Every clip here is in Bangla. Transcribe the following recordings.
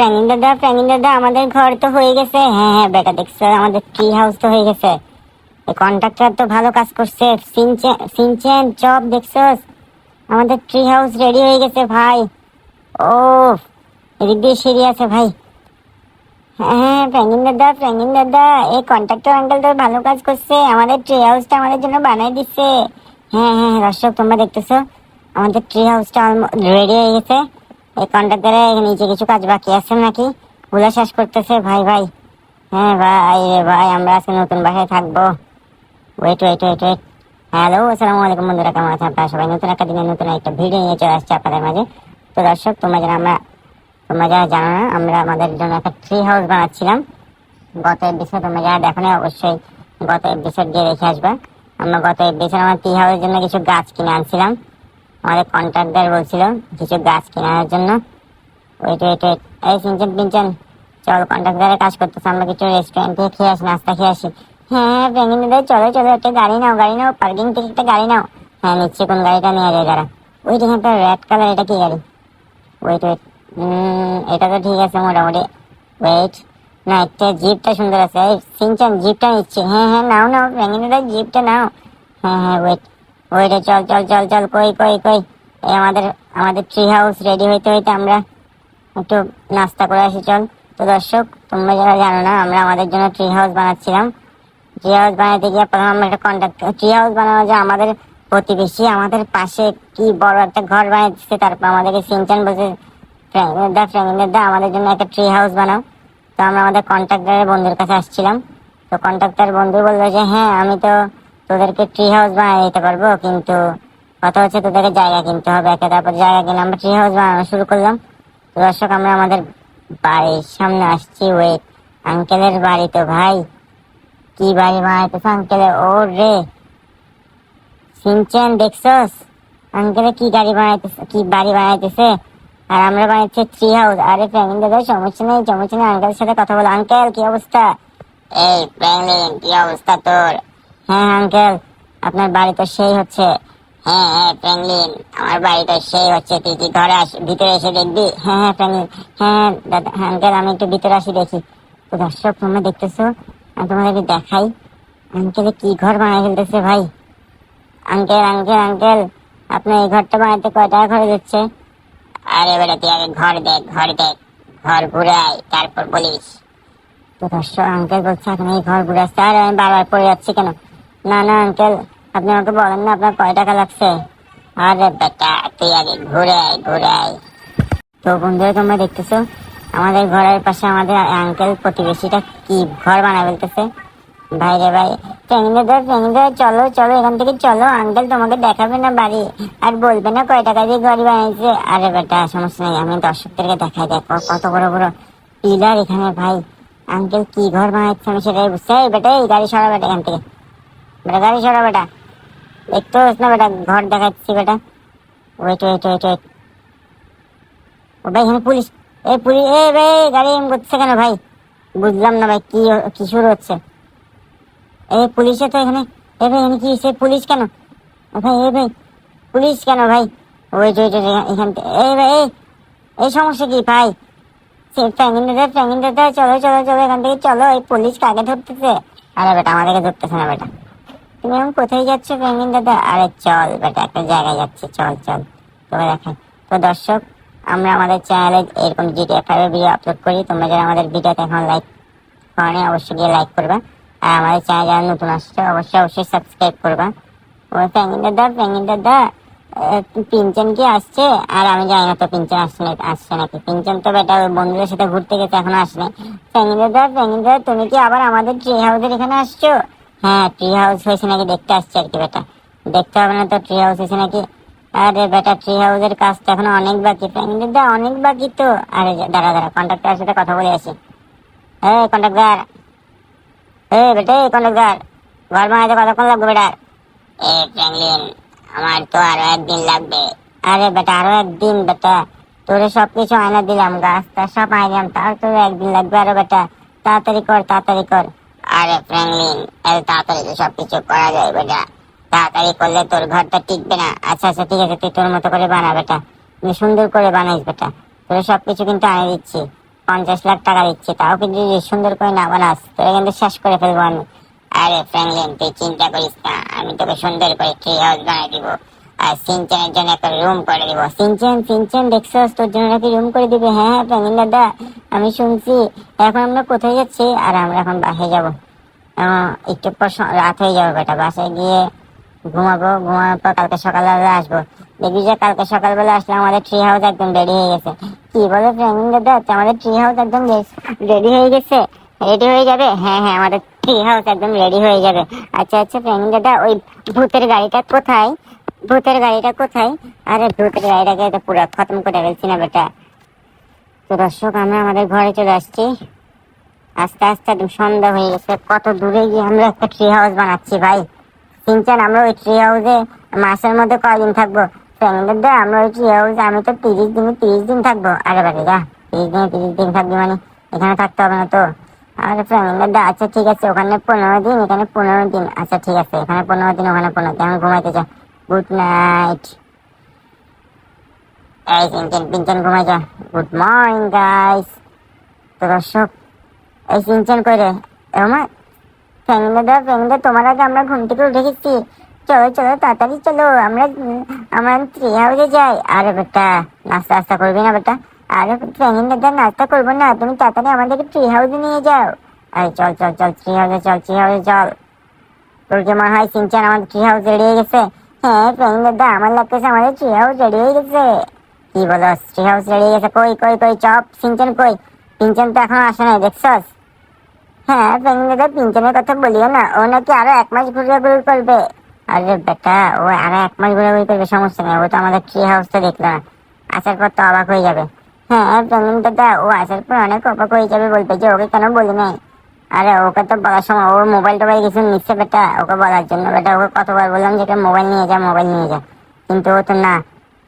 প্রাঙ্গিন দাদা প্রাঙ্গিন দাদা, আমাদের ঘর তো হয়ে গেছে। হ্যাঁ হ্যাঁ বেটা, দেখছ, আমাদের ট্রি হাউস তো হয়ে গেছে। কন্ট্রাক্টর তো ভালো কাজ করছে। সিনচেন জব দেখছস আমাদের ট্রি হাউস রেডি হয়ে গেছে, ভাই। ও এদিক দিয়ে সিঁড়ি আছে, ভাই। হ্যাঁ প্রাঙ্গিন দাদা প্রাঙ্গিন দাদা, এই কন্ট্রাক্টর আঙ্কেল তো ভালো কাজ করছে। আমাদের ট্রি হাউসটা আমাদের জন্য বানাই দিচ্ছে। হ্যাঁ হ্যাঁ দর্শক, তোমরা দেখতেছো, আমাদের ট্রি হাউসটা রেডি হয়ে গেছে। এই কন্ট্রাক্টরে নিচে কিছু কাজ বাকি আছে নাকি? গুলো শেষ করতেছে, ভাই ভাই। হ্যাঁ ভাই রে, ভাই, আমরা আজকে নতুন বাসায় থাকব। Wait wait wait wait hello আসসালামু আলাইকুম বন্ধুরা, কেমন আছেন আপনারা সবাই? নতুন একটা দিনে নতুন একটা ভিডিও নিয়ে চলে আসছে আপনাদের মাঝে। তো দর্শক, তোমরা যারা আমরা তোমরা যারা জানো না, আমরা আমাদের জন্য একটা ট্রি হাউস বানাচ্ছিলাম। গত এপিসোড তোমরা যারা দেখো না, অবশ্যই গত এপিসোড গিয়ে দেখে আসবে। আমরা গত এপিসোড আমার ট্রি হাউসের জন্য কিছু গাছ কিনে আনছিলাম। আমাদের কন্ট্রাক্টর বলছিল কিছু গাছ কেনার জন্য। ওয়েট ওয়েট ওয়েট এই সিনচেন পিনচেন, চল কন্ট্রাক্টরের কাজ করতেছে, আমরা কিছু রেস্টুরেন্ট থেকে খেয়ে আসি, নাস্তা খেয়ে আসি। হ্যাঁ প্রেমিন দাদা, চলো চলো, একটা গাড়ি নাও গাড়ি নাও পার্কিং থেকে একটা গাড়ি নাও। হ্যাঁ নিচ্ছে, কোন গাড়িটা নিয়ে যায় তারা ওই একটা রেড কালার এটা কি গাড়ি? ওয়েট ওয়েট এটা তো ঠিক আছে মোটামুটি। ওয়েট না, একটা জিপটা সুন্দর আছে। এই সিনচান জিপটা নিচ্ছে। হ্যাঁ হ্যাঁ নাও নাও প্রেমিন দাদা জিপটা নাও। হ্যাঁ হ্যাঁ ওয়েট ওয়েটে চল চল চল চল, কই কই কই? এই আমাদের আমাদের ট্রি হাউস রেডি হইতে হইতে আমরা একটু নাস্তা করে আসি, চল। তো দর্শক, তোমরা যারা জানো না, আমরা আমাদের জন্য ট্রি হাউস বানাচ্ছিলাম। ট্রি হাউস বানাতে গিয়ে প্রথম আমরা একটা কন্ট্যাক্ট ট্রি হাউস বানানো যে আমাদের প্রতিবেশী, আমাদের পাশে কি বড় একটা ঘর বানাচ্ছে তারপর আমাদেরকে সিনচান বলছে দা ফ্রেন্ডের দা, আমাদের জন্য একটা ট্রি হাউস বানাও। তো আমরা আমাদের কন্ট্রাক্টরের বন্ধুর কাছে আসছিলাম। তো কন্ট্রাক্টর বন্ধু বলল যে হ্যাঁ আমি তো তোদেরকে ট্রি হাউস বানিয়ে দিতে পারব, কিন্তু কথা হচ্ছে তোদেরকে জায়গা কিনতে হবে। একে তারপর জায়গা কিনে আমরা ট্রি হাউস বানানো শুরু করলাম। তো দর্শক, আমরা আমাদের বাড়ির সামনে আসছি। ওয়েট আঙ্কেলের বাড়ি তো ভাই। কি বাড়ি বানাইতেছে আঙ্কেলের ও রে সিনচেন দেখছস? আঙ্কেলে কি গাড়ি বানাইতেছে, কি বাড়ি বানাইতেছে? আর আমরা বানাচ্ছি ট্রি হাউস আরে প্রেমিন দাদা সমস্যা নেই সমস্যা নেই। আঙ্কেলের সাথে কথা বলো। আঙ্কেল কি অবস্থা? এই প্রেমিন, কি অবস্থা তোর? হ্যাঁ আঙ্কেল, আপনার বাড়ি তো সেই হচ্ছে হ্যাঁ হ্যাঁ প্রেমলিন আমার বাড়ি তো সেই হচ্ছে, তুই কি ঘরে আস, ভিতরে এসে দেখবি? হ্যাঁ হ্যাঁ প্রেমলিন হ্যাঁ দাদা হ্যাঁ আঙ্কেল, আমি একটু ভিতরে আসি দেখি। তো দর্শক, তোমরা দেখতেছো? আমি তোমাদেরকে দেখাই। আঙ্কেলে কি ঘর বানাই ফেলতেছে ভাই? আঙ্কেল আঙ্কেল আঙ্কেল, আপনার এই ঘরটা বানাতে কয় টাকা খরচ হচ্ছে? আরে বেটা, তুই আগে ঘর দেখ ঘর দেখ। ঘর ঘুরাই, তারপর বলিস। তো দর্শক, আঙ্কেল বলছে এখন এই ঘর ঘুরে আসছে আর, আমি বারবার পড়ে যাচ্ছি কেন? না না আঙ্কেল আপনি আমাকে বলেন না আপনার কয় টাকা লাগছে। আরে বেটা, তুই আগে ঘুরে ঘুরে তো বন্ধুরা, তোমরা দেখতেছো, আমাদের ঘরের পাশে আমাদের আঙ্কেল প্রতিবেশীটা কি ঘর বানায় ফেলতেছে। ভাই রে ভাই ট্রেনিংদার ট্রেনিংদার চলো চলো, এখান থেকে চলো আঙ্কেল তোমাকে দেখাবে না বাড়ি? আর বলবে না কয় টাকা দিয়ে ঘর বানিয়েছে আরে বেটা, সমস্যা নেই, আমি দর্শকদেরকে দেখাই, দেখো কত বড় বড় পিলার এখানে ভাই। আঙ্কেল কি ঘর বানাচ্ছে আমি সেটাই বুঝতে বেটা, এই গাড়ি সরা বেটা এখান থেকে। বেটা গাড়ি সরা বেটা। দেখতে পাস না বেটা, ঘর দেখাচ্ছি বেটা। ওয়েট ওয়েট ওয়েট ওয়েট ও ভাই, এখানে পুলিশ। এই পুলিশ, এই ভাই, গাড়ি এম করছে কেন ভাই? বুঝলাম না ভাই, কি কি শুরু হচ্ছে? এই পুলিশে তো এখানে। এ ভাই, এখানে কি সে পুলিশ কেন? এ ভাই এ ভাই, পুলিশ কেন ভাই? ওয়েট ওয়েট এখান থেকে, এই ভাই, এই সমস্যা কি ভাই? সে দাদা, চলো চলো চলো, এখান থেকে চলো, এই পুলিশ কাকে ধরতেছে? আরে বেটা, আমাদেরকে ধরতেছে না বেটা। তুমি এখন কোথায় যাচ্ছ প্যাঙ্গিন দাদা? আরে চল বেটা একটা জায়গায় যাচ্ছি চল চল। তোমরা দেখাই। তো দর্শক আমরা আমাদের চ্যানেলে এরকম জিটিএফ ফাইভের ভিডিও আপলোড করি। তোমরা যারা আমাদের ভিডিওতে এখন লাইক করে অবশ্যই গিয়ে লাইক করবা। আর আমাদের চ্যানেল যারা নতুন আসছে অবশ্যই অবশ্যই সাবস্ক্রাইব করবা। ও প্যাঙ্গিন দাদা প্যাঙ্গিন দাদা আহ, পিনচেন কি আসছে? আর আমি জানি না তো পিনচেন আসছে না আসছে নাকি। পিনচেন তো বেটা বন্ধুদের সাথে ঘুরতে গেছে এখনও আসেনি। প্যাঙ্গিন দাদা প্যাঙ্গিন দাদা তুমি কি আবার আমাদের ট্রি হাউসের এখানে আসছো? হ্যাঁ ট্রি হাউস হয়েছে নাকি দেখতে আসছে আর কি বেটা দেখতে হবে না তো ট্রি হাউস হয়েছে নাকি? আরে বেটা ট্রি হাউসের কাজ তো এখন অনেক বাকি। প্যাঙ্গিন দাদা অনেক বাকি তো। আরে দাঁড়া দাঁড়া কন্ট্রাক্টরের সাথে কথা বলে আসি। এই কন্ট্রাক্টর এই বেটে কন্ট্রাক্টর ঘর বানাইতে কতক্ষণ লাগবে বেটা? এ ফ্র্যাঙ্কলিন আমার তো আরও একদিন লাগবে। আরে বেটা, আরও একদিন বেটা। তোরে সবকিছু আয়না দিলাম গাছ টা সব আইলাম তার তোর একদিন লাগবে আরও বেটা। তাড়াতাড়ি কর তাড়াতাড়ি কর। আরে ফ্র্যাঙ্কলিন, এত তাড়াতাড়ি তো সবকিছু করা যায় বেটা। তাড়াতাড়ি করলে তোর ঘরটা টিকবে না। আচ্ছা আচ্ছা ঠিক আছে, তুই তোর মতো করে বানা বেটা। তুমি সুন্দর করে বানাইস বেটা। তোর সবকিছু কিন্তু আনে দিচ্ছি। পঞ্চাশ লাখ টাকা দিচ্ছি, তাও কিন্তু সুন্দর করে না বানাস। তোরা কিন্তু শেষ করে ফেলব আমি। আরে ফ্র্যাঙ্কলিন, তুই চিন্তা করিস না। আমি তোকে সুন্দর করে ট্রি হাউস বানিয়ে দিব। আর সিনচানের জন্য একটা রুম করে দিব। সিনচান সিনচান, দেখছস? তোর জন্য নাকি রুম করে দিবে। হ্যাঁ হ্যাঁ ফ্র্যাঙ্কলিন দাদা। আমি শুনছি এখন আমরা কোথায় যাচ্ছি? আর আমরা এখন বাসায় যাব। একটু পর রাত হয়ে যাবে বেটা, বাসায় গিয়ে ঘুমাবো। ঘুমানোর পর কালকে সকালবেলা আসব। দেখবি যে কালকে সকালবেলা আসলে আমাদের ট্রি হাউস একদম রেডি হয়ে গেছে। কি বলে ফ্রেন্ডিং দাদা আমাদের ট্রি হাউস একদম রেডি হয়ে গেছে? রেডি হয়ে যাবে? হ্যাঁ হ্যাঁ আমাদের ট্রি হাউস একদম রেডি হয়ে যাবে। আচ্ছা আচ্ছা ফ্রেন্ডিং দাদা, ওই ভূতের গাড়িটা কোথায়? ভূতের গাড়িটা কোথায়? আরে ভূতের গাড়িটাকে তো পুরো খতম করে ফেলছি না বেটা। তো দর্শক, আমরা আমাদের ঘরে চলে আসছি। আস্তে আস্তে একদম সন্ধ্যা হয়ে গেছে। কত দূরে গিয়ে আমরা একটা ট্রি হাউস বানাচ্ছি ভাই। সিনচান, আমরা ওই ট্রি হাউসে মাসের মধ্যে কয়দিন থাকব? ফ্যামিলির আমরা ওই ট্রি হাউসে আমি তো তিরিশ দিনে, তিরিশ দিন থাকব। আরে বাড়ি যা, তিরিশ দিনে তিরিশ দিন থাকবি মানে এখানে থাকতে হবে না তো। আরে ফ্যামিলির দা আচ্ছা ঠিক আছে, ওখানে পনেরো দিন, এখানে পনেরো দিন। আচ্ছা ঠিক আছে, এখানে পনেরো দিন, ওখানে পনেরো দিন আমি ঘুমাইতে চাই গুড নাইট এই সিনচান পিনচান ঘুমাই যা। গুড মর্নিং গাইস তো দর্শক, এই সিনচান করে আমার ফ্যামিলি ফ্যামিলি তোমার আগে আমরা ঘুম থেকে চলো চলো, তাড়াতাড়ি চলো, আমরা আমরা হাউসে যাই। আরে বেটা, নাস্তা নাস্তা করবি না বেটা? আরে ফ্যামিলি দাদা নাস্তা করব না, তুমি তাড়াতাড়ি আমাদেরকে ট্রি হাউসে নিয়ে যাও। আরে চল চল চল ট্রি হাউসে চল ট্রি হাউসে চল। তোর কি মনে হয় সিনচান আমাদের ট্রি হাউস রেডি হয়ে গেছে। হ্যাঁ ফ্যামিলি দাদা আমার লাগতেছে আমাদের ট্রি হাউস রেডি হয়ে গেছে। কি বলো ট্রি হাউস রেডি গেছে, কই কই কই, চপ, সিনচান কই? সিনচান তো এখনও আসে নাই, দেখছস? হ্যাঁ দাদা পিঞ্চনের কথা বলিও না, ও নাকি আরও এক মাস ঘুরে ঘুরে করবে। আরে বেটা, ও আরও এক মাস ঘুরে ঘুরে করবে, সমস্যা নেই, ও তো আমাদের ট্রি হাউসটা দেখল না। আসার পর তো অবাক হয়ে যাবে। হ্যাঁ পেঙ্গিন দাদা, ও আসার পর অনেক অবাক হয়ে যাবে বলবে যে, ওকে কেন বলি নাই? আরে, ওকে তো বলার সময়, ওর মোবাইল টোবাইল কিছু নিচ্ছে বেটা, ওকে বলার জন্য। বেটা, ওকে কতবার বললাম যে মোবাইল নিয়ে যা মোবাইল নিয়ে যা। কিন্তু ও তো না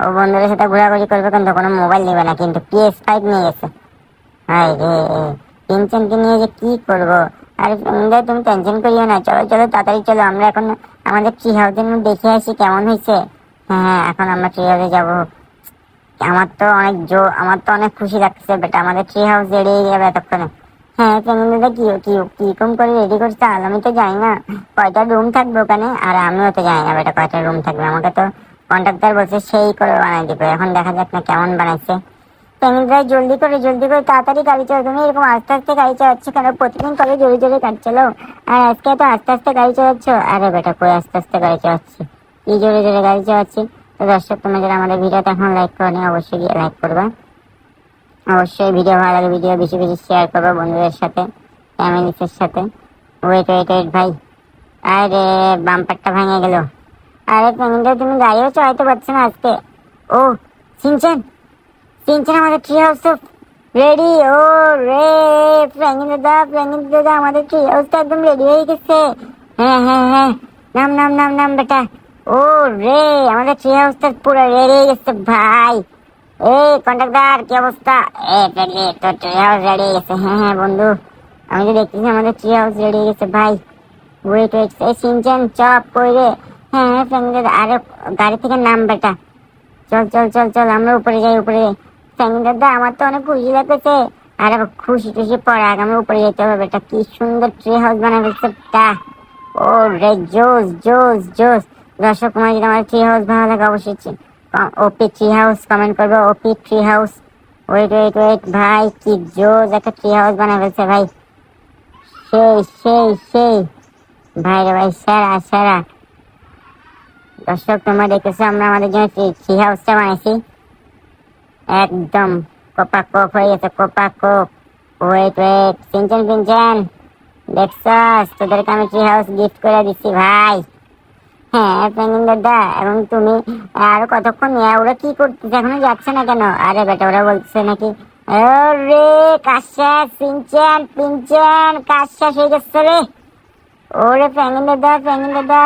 ও বন্ধুদের সাথে ঘোরাঘুরি করবে কিন্তু কোনো মোবাইল নেবে না, কিন্তু পিএস ফাইভ নিয়ে গেছে। হাই রে টেনশনকে নিয়ে যে কি করব? আরে তুমি টেনশন করিও না, চলো চলো, তাড়াতাড়ি চলো, আমরা এখন আমাদের ট্রি হাউসের মধ্যে দেখে আসি কেমন হয়েছে। হ্যাঁ হ্যাঁ এখন আমরা ট্রি হাউসে যাব। আমার তো অনেক জো, আমার তো অনেক খুশি লাগছে বেটা আমাদের ট্রি হাউস রেডি যাবে এতক্ষণে। হ্যাঁ ফ্রেন্ডরা কি কি কীরকম করে রেডি করছে? আমি তো জানি না। কয়টা রুম থাকবে ওখানে? আর আমিও তো জানি না বেটা কয়টা রুম থাকবে? আমাকে তো কন্ট্রাক্টর বলছে, সেই করে বানাই দিবে। এখন দেখা যাক না কেমন বানাইছে। ফ্যামিলিরা জলদি করে জলদি করে, তাড়াতাড়ি গাড়ি চালাও। তুমি এরকম আস্তে আস্তে গাড়ি চালাচ্ছ কেন? প্রতিদিন করে জোরে জোরে গাড়ি চালাও। আর আজকে তো আস্তে আস্তে গাড়ি চালাচ্ছ? আরে বেটা, কই আস্তে আস্তে গাড়ি চালাচ্ছি? কি জোরে জোরে গাড়ি চালাচ্ছি? তো দর্শক তুমি যারা আমাদের ভিডিওটা এখন লাইক করো অবশ্যই গিয়ে লাইক করবে। অবশ্যই ভিডিও ভালো লাগে ভিডিও বেশি বেশি শেয়ার করবে বন্ধুদের সাথে ফ্যামিলিসের সাথে। ওয়েট ওয়েট ওয়েট ভাই। আরে বাম্পারটা ভেঙে গেল। আরে ফ্যামিলিটা তুমি গাড়িও চালাতে পারছ না আজকে ও সিনচেন সিনচেন আমাদের ট্রি হাউস তো রেডি ও রে ফ্র্যাঙ্কিন দাদা ফ্র্যাঙ্কিন দাদা আমাদের ট্রি হাউস তো একদম রেডি হয়ে গেছে হ্যাঁ হ্যাঁ হ্যাঁ নাম নাম নাম নাম বেটা ও রে আমাদের ট্রি হাউস তো পুরো রেডি হয়ে গেছে ভাই এই কন্ট্রাক্টর কি অবস্থা এ ফ্রেন্ডলি তো ট্রি হাউস রেডি হয়ে গেছে হ্যাঁ হ্যাঁ বন্ধু আমি তো দেখতেছি আমাদের ট্রি হাউস রেডি হয়ে গেছে ভাই ওয়েট ওয়েট এই সিনচেন চপ কই রে হ্যাঁ দাদা আরে গাড়ি থেকে নাম বেটা চল চল চল চল, আমরা উপরে যাই উপরে যাই। স্যাঙ্গিন দাদা, আমার তো অনেক খুশি লাগতেছে। আর খুশি টুসি পরে আগে আমরা উপরে যেতে হবে এটা কি সুন্দর ট্রি হাউস বানা ফেলছে তা ও রে, জোস জোস জোস। দর্শক কুমার যদি আমার ট্রি হাউস ভালো লাগে অবশ্যই ওপি ট্রি হাউস কমেন্ট করব। ওপি tree house wait wait wait ভাই, কি জোস একটা ট্রি হাউস বানা ফেলছে ভাই। সেই সেই সেই। ভাই রে ভাই, সেরা সেরা। দর্শক, তোমরা দেখেছ আমরা আমাদের জন্য ট্রি হাউসটা বানাইছি। একদম কোপা কোপ হয়ে গেছে কোপা কোপ ওয়েট ওয়েট পিনচেন পিনচেন দেখছস তোদেরকে আমি ট্রি হাউস গিফট করে দিচ্ছি ভাই। হ্যাঁ পেঙ্গিন দাদা এবং তুমি, আর কতক্ষণ ওরা কি করতেছে, এখনও যাচ্ছে না কেন? আরে বেটা, ওরা বলছে নাকি রে কাশা সিনচেন পিনচেন কাশা হয়ে গেছে রে। ওরে ফ্যাঙ্গিন দাদা ফ্যাঙ্গিন দাদা।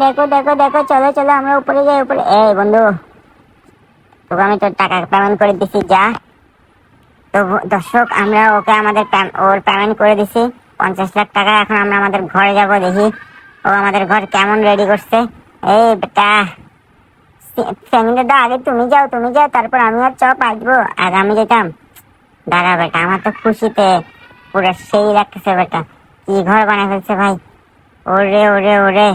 দেখো দেখো দেখো, চলো চলো, আমরা উপরে যাই, উপরে। এই বন্ধু, তোকে আমি তোর টাকা পেমেন্ট করে দিছি, যা। তো দর্শক, আমরা ওকে আমাদের ওর পেমেন্ট করে দিছি। পঞ্চাশ লাখ টাকা, এখন আমরা আমাদের ঘরে যাব, দেখি। ও আমাদের ঘর কেমন রেডি করছে। এই বেটা ফ্যামিলি দাদা, আগে তুমি যাও তুমি যাও, তারপর আমি আর চপ আসব আর আমি যেতাম। দাঁড়া বেটা, আমার তো খুশিতে পুরো সেই লাগতেছে, বেটা। কি ঘর বানায় ফেলছে, ভাই? ওরে ওরে ওরে।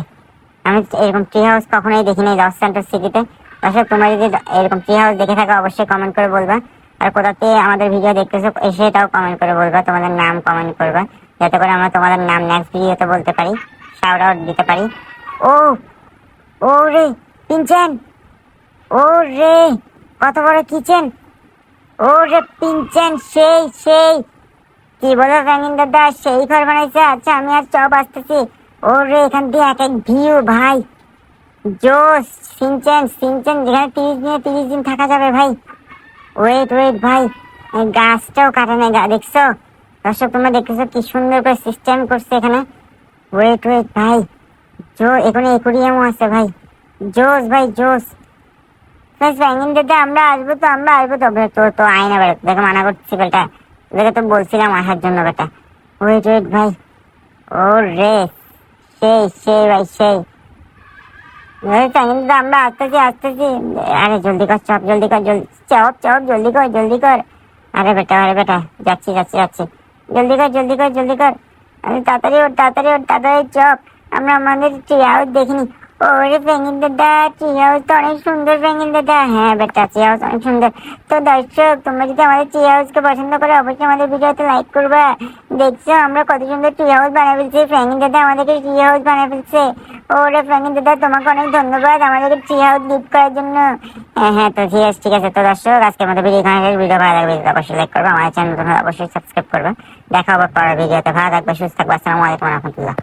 আমি এরকম ট্রি হাউস কখনোই দেখিনি লস সেন্টার সিটিতে দর্শক তোমরা যদি এরকম ট্রি হাউস দেখে থাকো, অবশ্যই কমেন্ট করে বলবা। আর কোথাতে আমাদের ভিডিও দেখতেছো সেটাও কমেন্ট করে বলবা, তোমাদের নাম কমেন্ট করবা। যাতে করে আমরা তোমাদের নাম নেক্সট ভিডিওতে বলতে পারি শাউট আউট দিতে পারি। ও ও রে পিনচেন। ও রে কত বড় কিচেন ও রে পিনচেন, সেই সেই। কি বলো ফ্যাঙ্গিন দাদা, সেই ঘর বানাইছে? আচ্ছা আমি আর চপ আসতেছি। ও রে এখান দিয়ে এক এক ভিউ ভাই জোস সিনচেন সিনচেন যেখানে তিরিশ দিনে তিরিশ দিন থাকা যাবে ভাই ওয়েট ওয়েট ভাই গাছটাও কাটা নেই দেখছ দর্শক তোমরা দেখতেছো কি সুন্দর করে সিস্টেম করছে এখানে ওয়েট ওয়েট ভাই জো এখানে একুরিয়ামও আছে ভাই জোস ভাই জোস প্লাস ব্যাঙ্গিন আমরা আসব তো আমরা আসব তো তো তো আয় না বেটা তোদেরকে মানা করছি বেটা তোদেরকে তো বলছিলাম আসার জন্য বেটা ওয়েট ওয়েট ভাই ও রে সেই সেই সেই আসতেছি আরে জলদি কর, চপ জলদি কর জলদি চপ চপ, জলদি কর জলদি কর। আরে বেটা আরে বেটা, যাচ্ছি যাচ্ছি যাচ্ছি। জলদি কর জলদি কর জলদি কর। আমি তাড়াতাড়ি তাড়াতাড়ি তাড়াতাড়ি চপ। আমরা আমাদের ট্রি দেখিনি। ওরে পেঙ্গিন দাদা হাউস তো অনেক সুন্দর পেঙ্গিন দাদা হ্যাঁ বেটা হাউস অনেক সুন্দর। তো দর্শক, তোমরা যদি আমাদের ট্রি হাউসকে পছন্দ করো, অবশ্যই আমাদের ভিডিওতে লাইক করবে। দেখছ, আমরা কত সুন্দর হাউস বানিয়ে ফেলছি। ফ্র্যাঙ্কিন দাদা আমাদেরকে হাউস বানিয়ে ফেলছে। ওরে ফ্র্যাঙ্কিন দাদা তোমাকে অনেক ধন্যবাদ আমাদেরকে হাউস গিফট করার জন্য। হ্যাঁ হ্যাঁ তো আছে, ঠিক আছে। তো দর্শক, আজকের মতো ভিডিও এখানে ভিডিও ভালো লাগবে অবশ্যই লাইক করবে। আমার চ্যানেল অবশ্যই সাবস্ক্রাইব করবে। দেখা হবে পরের ভিডিওতে ভালো থাকবে, সুস্থ থাকবে। আসসালামু আলাইকুম রহমতুল্লাহ।